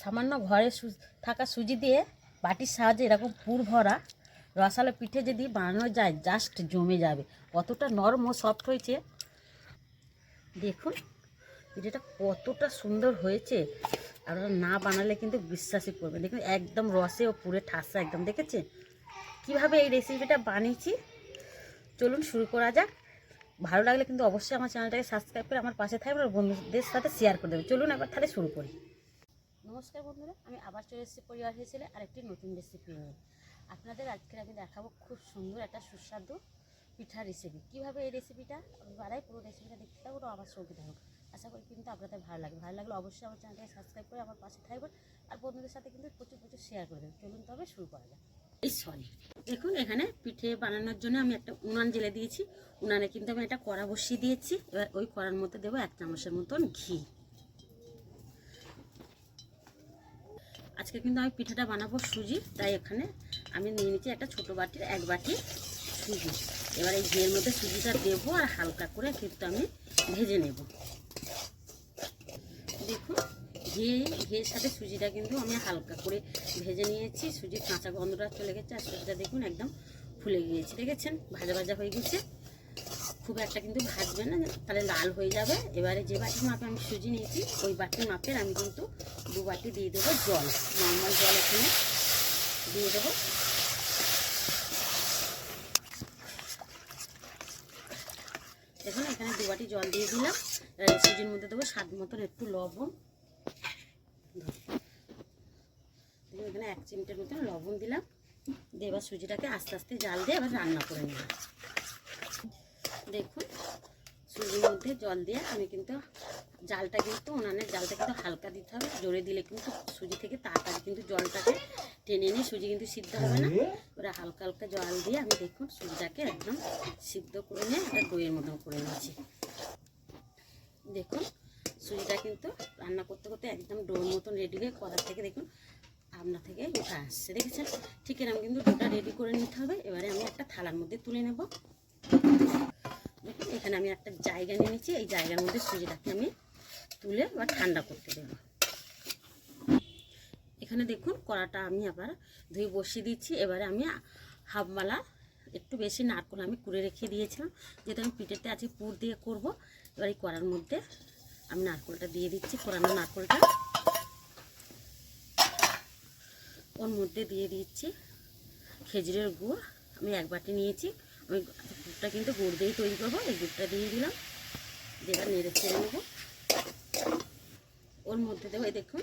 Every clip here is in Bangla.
সামান্য ঘরে থাকা সুজি দিয়ে বাটির সাহায্যে এরকম পুর ভরা রসালো পিঠে যদি বানানো যায় জাস্ট জমে যাবে। কতটা নরম ও সফট হয়েছে। দেখুন, পিঠেটা কতটা সুন্দর হয়েছে। আপনারা না বানালে কিন্তু বিশ্বাসই করবেন দেখুন, একদম রসে ও পুরে ঠাসা একদম। দেখেছে কীভাবে এই রেসিপিটা বানিয়েছি? চলুন শুরু করা যাক। ভালো লাগলে কিন্তু অবশ্যই আমার চ্যানেলটাকে সাবস্ক্রাইব করে আমার পাশে থাকবে আর বন্ধুদের সাথে শেয়ার করে দেবে। চলুন একবার তাহলে শুরু করি। নমস্কার বন্ধুরা, আমি আবার চলে এসেছি পরিবার হিসেবে আরেকটি নতুন রেসিপি নিয়ে। আপনাদের আজকে আমি দেখাবো খুব সুন্দর একটা সুস্বাদু পিঠা রেসিপি কীভাবে এই রেসিপিটা বাড়াই পুরো রেসিপিটা দেখতে থাকব তো আমার সঙ্গে থাকুন। আশা করি কিন্তু আপনাদের ভালো লাগবে। ভালো লাগলে অবশ্যই আমার চ্যানেলটাকে সাবস্ক্রাইব করে আমার পাশে থাকবেন আর বন্ধুদের সাথে কিন্তু প্রচুর প্রচুর শেয়ার করে দেবেন। চলুন তবে শুরু করা যাক। এই সরি। দেখুন, এখানে পিঠে বানানোর জন্য আমি একটা উনান জেলে দিয়েছি। উনানে কিন্তু আমি একটা কড়া বসিয়ে দিয়েছি। এবার ওই কড়ার মধ্যে দেবো এক চামচের মতন ঘি। আজকে কিন্তু আমি পিঠাটা বানাবো সুজি, তাই এখানে আমি নিয়ে নিচ্ছি একটা ছোট বাটির এক বাটি সুজি। এবার এই ঘিয়ের মধ্যে সুজিটা দেবো আর হালকা করে কিন্তু আমি ভেজে নেব। ঘি ঘিয়ের সাথে সুজিটা কিন্তু আমি হালকা করে ভেজে নিয়েছি। সুজির কাঁচা গন্ধটা চলে গেছে আর সুজিটা দেখুন একদম ফুলে গিয়েছে, দেখেছেন? ভাজা ভাজা হয়ে গেছে। খুব একটা কিন্তু ভাজবে না, তাহলে লাল হয়ে যাবে। এবারে যে বাটির মাপে আমি সুজি নিয়েছি, ওই বাটির মাপের আমি কিন্তু দু বাটি দিয়ে দেবো জল। নর্মাল জল এখানে দিয়ে দেবো। দেখুন, এখানে দু বাটি জল দিয়ে দিলাম। সুজির মধ্যে দেবো স্বাদ মতন একটু লবণ দেখুন এখানে এক চিমটের মতন লবণ দিলাম। দিয়ে এবার সুজিটাকে আস্তে আস্তে জাল দিয়ে এবার রান্না করে নিলাম। দেখুন, সুজির মধ্যে জল দিয়ে আমি কিন্তু জালটা কিন্তু ওনানের জালটা কিন্তু হালকা দিতে হবে। জোরে দিলে কিন্তু সুজি থেকে তাড়াতাড়ি কিন্তু জলটাকে টেনে নিয়ে সুজি কিন্তু সিদ্ধ হবে না। এবারে হালকা হালকা জল দিয়ে আমি দেখুন সুজিটাকে একদম সিদ্ধ করে নিয়ে একটা দইয়ের মতন করে নিয়েছি দেখুন, সুজিটা কিন্তু রান্না করতে করতে একদম ডোর মতন রেডি হয়ে কড়ার থেকে দেখুন আপনার থেকে উঠে আসছে, দেখেছেন? ঠিক এরকম কিন্তু ডোটা রেডি করে নিতে হবে। এবারে আমি একটা থালার মধ্যে তুলে নেব। দেখুন, এখানে আমি একটা জায়গা নিয়ে নিচ্ছি। এই জায়গার মধ্যে সুজিটাকে আমি তুলে বা ঠান্ডা করতে দেব। এখানে দেখুন, কড়াটা আমি আবার ধুয়ে বসিয়ে দিচ্ছি। এবারে আমি হাফ মালা একটু বেশি নারকোল আমি কুড়ে রেখে দিয়েছিলাম। যেহেতু আমি পিঠেতে আজকে পুর দিয়ে করব। এবার এই কড়ার মধ্যে আমি নারকোলটা দিয়ে দিচ্ছি, কোরানো নারকোলটা। ওর মধ্যে দিয়ে দিচ্ছি খেজুরের গুড়। আমি এক বাটি নিয়েছি। আমি গুড়টা কিন্তু গুড় দিয়েই তৈরি করব, এই গুড়টা দিয়ে দিলাম। যেটা নেড়ে ছেড়ে নেব। ওর মধ্যে দেবো দেখুন,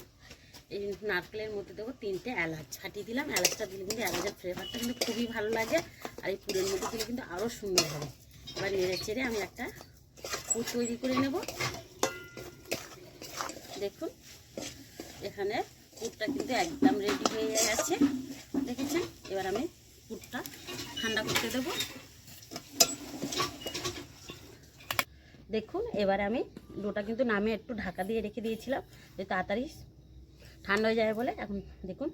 এই নারকেলের মধ্যে দেবো তিনটে এলাচ। ছাটিয়ে দিলাম, এলাচটা দিলে কিন্তু এলাচের ফ্লেভারটা কিন্তু খুবই ভালো লাগে আর এই পুরের মধ্যে দিলে কিন্তু আরও সুন্দর হবে। এবার নেড়ে চেড়ে আমি একটা পুর তৈরি করে নেব। দেখুন, এখানে পুরটা কিন্তু একদম রেডি হয়ে গেছে। দেখেছেন? এবার আমি পুরটা ঠান্ডা করতে দেব। দেখুন, এবার আমি ডোটা কিন্তু নামে একটু ঢাকা দিয়ে রেখে দিয়েছিলাম, যে তাড়াতাড়ি ঠান্ডা হয়ে যাবে বলে। এখন দেখুন,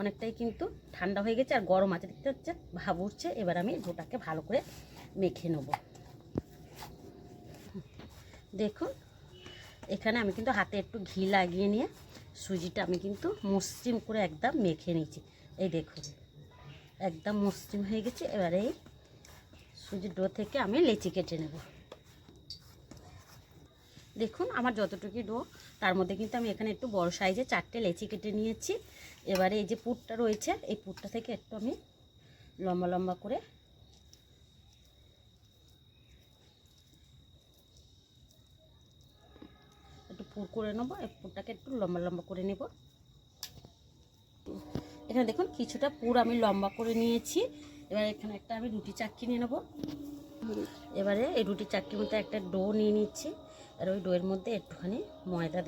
অনেকটাই কিন্তু ঠান্ডা হয়ে গেছে আর গরম আছে। দেখতে হচ্ছে ভাব উঠছে। এবার আমি ডোটাকে ভালো করে মেখে নেব। দেখুন, এখানে আমি কিন্তু হাতে একটু ঘি লাগিয়ে নিয়ে সুজিটা আমি কিন্তু মসৃণ করে একদম মেখে নিয়েছি। এই দেখুন, একদম মসৃণ হয়ে গেছে। এবারে এই সুজির ডো থেকে আমি লেচি কেটে নেব। দেখুন, আমার যতটুকু ডো, তার মধ্যে কিন্তু আমি এখানে একটু বড় সাইজে চারটে লেচি কেটে নিয়েছি। এবারে এই যে পুরটা রয়েছে, এই পুরটা থেকে একটু আমি লম্বা লম্বা করে একটু পুর করে নেব, এই পুরটাকে একটু লম্বা লম্বা করে নেব। এখানে দেখুন, কিছুটা পুর আমি লম্বা করে নিয়েছি। এবার এখানে একটা আমি রুটি চাক্কি নিয়ে নেব। এবারে এই রুটি চাক্কির মধ্যে একটা ডো নিয়ে নিচ্ছি। আর ওই ডোয়ের মধ্যে একটুখানি ময়দা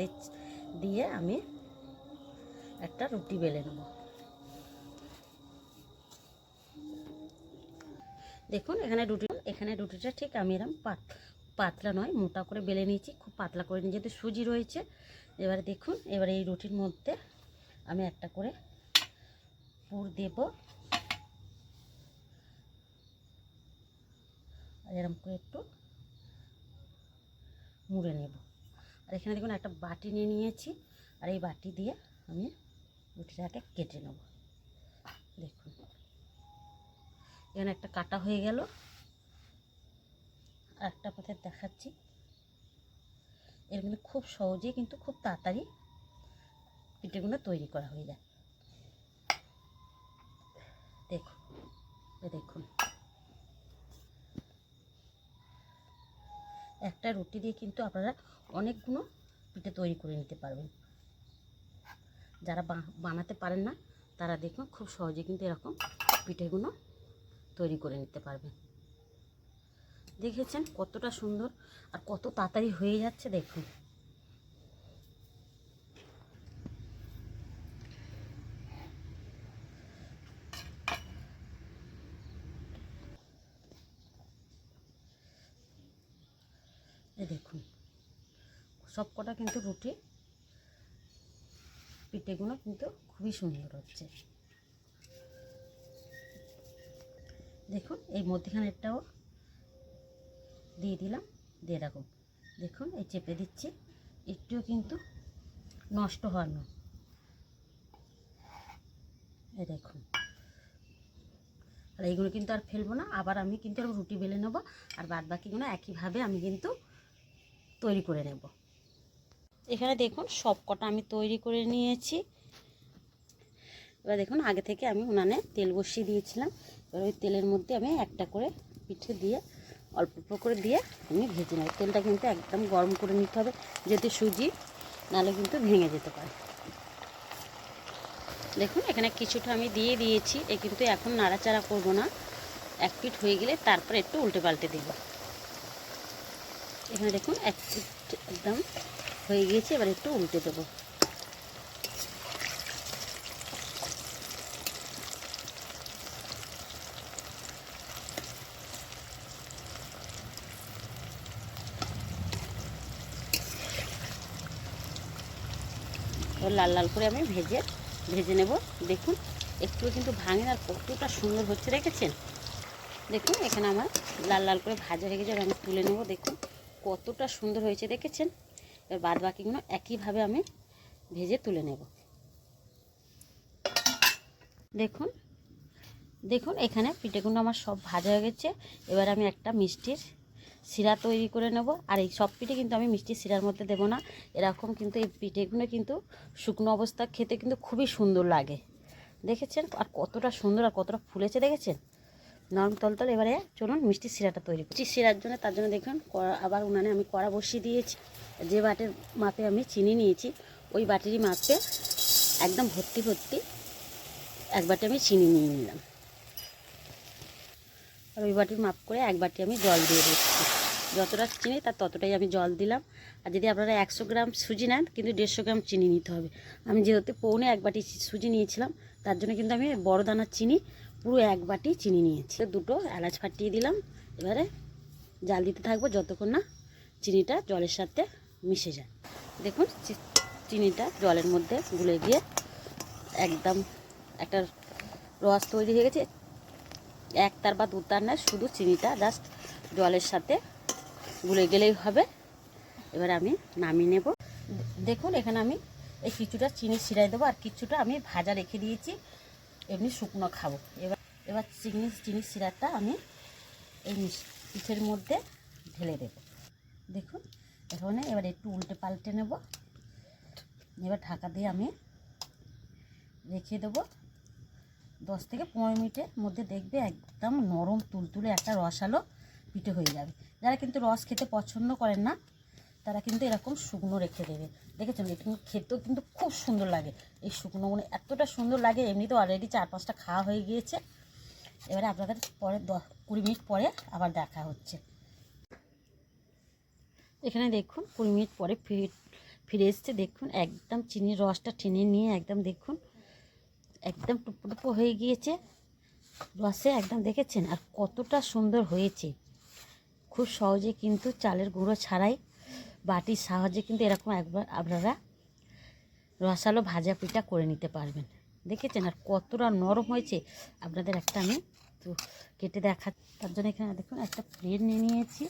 দিয়ে আমি একটা রুটি বেলে নেব। দেখুন, এখানে রুটি, এখানে রুটিটা ঠিক আমি এরকম পাত পাতলা নয়, মোটা করে বেলে নিয়েছি, খুব পাতলা করে নিয়ে যেহেতু সুজি রয়েছে, এবারে দেখুন, এবারে এই রুটির মধ্যে আমি একটা করে পুর দেব। আর এরকম করে একটু মুড়ে নেব। আর এখানে দেখুন, একটা বাটি নিয়ে নিয়েছি, আর এই বাটি দিয়ে আমি রুটিটাকে কেটে নেব। দেখুন, এখানে একটা কাটা হয়ে গেল। আর একটা পথে দেখাচ্ছি। এর মধ্যে খুব সহজেই কিন্তু খুব তাড়াতাড়ি পিঠেগুলো তৈরি করা হয়ে যায়। দেখুন দেখুন। একটা রুটি দিয়ে কিন্তু আপনারা অনেকগুলো পিঠে তৈরি করে নিতে পারবেন। যারা বানাতে পারেন না, তারা দেখুন খুব সহজে কিন্তু এরকম পিঠেগুলো তৈরি করে নিতে পারবেন। দেখেছেন? কতটা সুন্দর আর কত তাড়াতাড়ি হয়ে যাচ্ছে দেখুন। দেখুন, সব কটা কিন্তু রুটি, পিঠেগুলো কিন্তু খুবই সুন্দর হচ্ছে। দেখুন, এই মধ্যখানেরটাও দিয়ে দিলাম, দিয়ে রাখুন দেখুন, এই চেপে দিচ্ছি। একটুও কিন্তু নষ্ট হওয়ার নয় এই দেখুন। আর এইগুলো কিন্তু আর ফেলব না। আবার আমি কিন্তু এরকম রুটি বেলে নেব। আর বাদ বাকিগুলো একইভাবে আমি কিন্তু তৈরি করে নেব। এখানে দেখুন সব কটা আমি তৈরি করে নিয়েছি। এবার দেখুন, আগে থেকে আমি উনানে তেল বসিয়ে দিয়েছিলাম। এবার ওই তেলের মধ্যে আমি একটা করে পিঠে দিয়ে অল্প অল্প করে দিয়ে আমি ভেজে নেব। তেলটা কিন্তু একদম গরম করে নিতে হবে যেহেতু সুজি, নাহলে কিন্তু ভেঙে যেতে পারে। দেখুন, এখানে কিছুটা আমি দিয়ে দিয়েছি। এ কিন্তু এখন নাড়াচাড়া করব না। এক পিঠ হয়ে গেলে তারপর একটু উল্টে পাল্টে দেব। এখানে দেখুন, এক পিঠ একদম হয়ে গিয়েছে, এবার একটু উল্টে দেবো। এবার লাল লাল করে আমি ভেজে ভেজে নেব। দেখুন, একটু কিন্তু ভাঙে আর কতটা সুন্দর হচ্ছে, দেখেছেন? দেখুন, এখানে আমার লাল লাল করে ভাজা হয়ে গেছে আমি তুলে নেব। দেখুন, কতটা সুন্দর হয়েছে, দেখেছেন? এবার বাদ বাকিগুলো একইভাবে আমি ভেজে তুলে নেব। দেখুন দেখুন, এখানে পিঠেগুলো আমার সব ভাজা হয়ে গেছে। এবার আমি একটা মিষ্টির শিরা তৈরি করে নেব। আর এই সব পিঠে কিন্তু আমি মিষ্টি শিরার মধ্যে দেবো না। এরকম কিন্তু এই পিঠেগুলো কিন্তু শুকনো অবস্থা খেতে কিন্তু খুবই সুন্দর লাগে। দেখেছেন? আর কতটা সুন্দর আর কতটা ফুলেছে, দেখেছেন? নরম তলতল, এবারে চলুন মিষ্টি শিরাটা তৈরি মিষ্টি শিরার জন্য, তার জন্য দেখুন আবার উনানে আমি কড়া বসিয়ে দিয়েছি। যে বাটের মাপে আমি চিনি নিয়েছি, ওই বাটিরই মাপে একদম ভর্তি ভর্তি এক বাটি আমি চিনি নিয়ে নিলাম। আর ওই বাটির মাপ করে এক বাটি আমি জল দিয়ে দিচ্ছি। যতটা চিনি, তার ততটাই আমি জল দিলাম। আর যদি আপনারা একশো গ্রাম সুজি নেন, কিন্তু দেড়শো গ্রাম চিনি নিতে হবে। আমি যেহেতু পৌনে এক বাটি সুজি নিয়েছিলাম, তার জন্য কিন্তু আমি বড় দানার চিনি, পুরো এক বাটি চিনি নিয়েছি। দুটো এলাচ ফাটিয়ে দিলাম। এবারে জাল দিতে থাকব যতক্ষণ না চিনিটা জলের সাথে মিশে যায়। দেখুন চিনিটা জলের মধ্যে গুলে গিয়ে একদম একটা রস তৈরি হয়ে গেছে। এক তার বা দু তার না শুধু চিনিটা জাস্ট জলের সাথে গুলে গেলেই হবে। এবার আমি নামিয়ে নেব। দেখুন, এখানে আমি এই কিছুটা চিনি ছিটাই দেবো, আর কিছুটা আমি ভাজা রেখে দিয়েছি। এমনি শুকনো খাব। এবার এবার চিনি চিনি সিরাটা আমি এই পিঠের মধ্যে ঢেলে দেব। দেখুন, এখানে এবার একটু উল্টে পাল্টে নেব। এবার ঢাকা দিয়ে আমি রেখে দেবো। দশ থেকে পনেরো মিনিটের মধ্যে দেখবে একদম নরম, তুলতুলে একটা রসালো পিঠে হয়ে যাবে। যারা কিন্তু রস খেতে পছন্দ করেন না, তারা কিন্তু এরকম শুকনো রেখে দেবে। দেখেছেন? এটা খেতেও কিন্তু খুব সুন্দর লাগে। এই শুকনো মানে এতটা সুন্দর লাগে এমনিতে অলরেডি চার পাঁচটা খাওয়া হয়ে গিয়েছে। এবারে আপনাদের পরে দশ কুড়ি মিনিট পরে আবার দেখা হচ্ছে। এখানে দেখুন, কুড়ি মিনিট পরে ফিরে ফিরে এসছে। দেখুন, একদম চিনির রসটা টেনে নিয়ে একদম দেখুন, একদম টুপো টুপো হয়ে গিয়েছে। রসে একদম দেখেছেন? আর কতটা সুন্দর হয়েছে। খুব সহজে কিন্তু চালের গুঁড়ো ছাড়াই বাটির সাহায্যে কিন্তু এরকম একবার আপনারা রসালো ভাজা পিঠা করে নিতে পারবেন। দেখেছেন? আর কতটা নরম হয়েছে। আপনাদের একটা আমি তো কেটে দেখা তার জন্য এখানে দেখুন, একটা প্লেট নিয়ে নিয়েছি।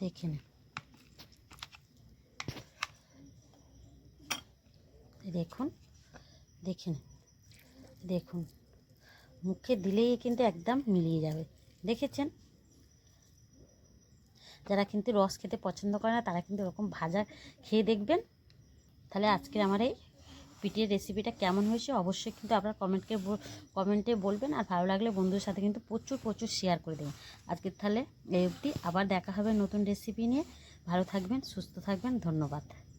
দেখে নিন। দেখুন, দেখে দেখুন। মুখে দিলেই কিন্তু একদম মিলিয়ে যাবে। দেখেছেন? যারা কিন্তু রস খেতে পছন্দ করে না, তারা কিন্তু এরকম ভাজা খেয়ে দেখবেন। তাহলে আজকের আমার এই পিঠের রেসিপিটা কেমন হয়েছে অবশ্যই কিন্তু আপনার কমেন্টকে কমেন্টে বলবেন। আর ভালো লাগলে বন্ধুদের সাথে কিন্তু প্রচুর প্রচুর শেয়ার করে দেবেন। আজকে তাহলে এই অবধি আবার দেখা হবে নতুন রেসিপি নিয়ে। ভালো থাকবেন, সুস্থ থাকবেন, ধন্যবাদ।